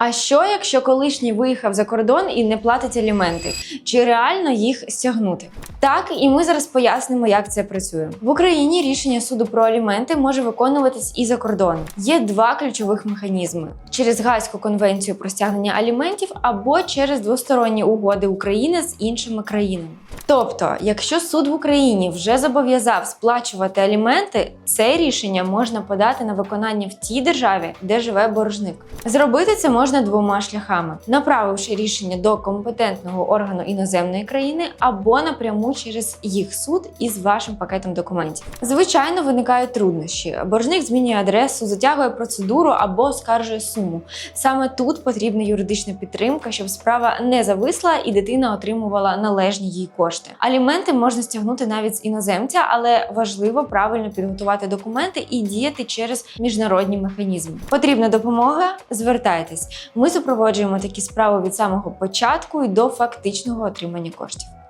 А що, якщо колишній виїхав за кордон і не платить аліменти? Чи реально їх стягнути? Так, і ми зараз пояснимо, як це працює. В Україні рішення суду про аліменти може виконуватись і за кордоном. Є два ключових механізми: через Гаазьку конвенцію про стягнення аліментів або через двосторонні угоди України з іншими країнами. Тобто, якщо суд в Україні вже зобов'язав сплачувати аліменти, це рішення можна подати на виконання в тій державі, де живе боржник. Зробити це можна двома шляхами: направивши рішення до компетентного органу іноземної країни або напряму через їх суд із вашим пакетом документів. Звичайно, виникають труднощі. Боржник змінює адресу, затягує процедуру або оскаржує суму. Саме тут потрібна юридична підтримка, щоб справа не зависла і дитина отримувала належні їй кошти. Аліменти можна стягнути навіть з іноземця, але важливо правильно підготувати документи і діяти через міжнародні механізми. Потрібна допомога? Звертайтесь. Ми супроводжуємо такі справи від самого початку і до фактичного отримання коштів.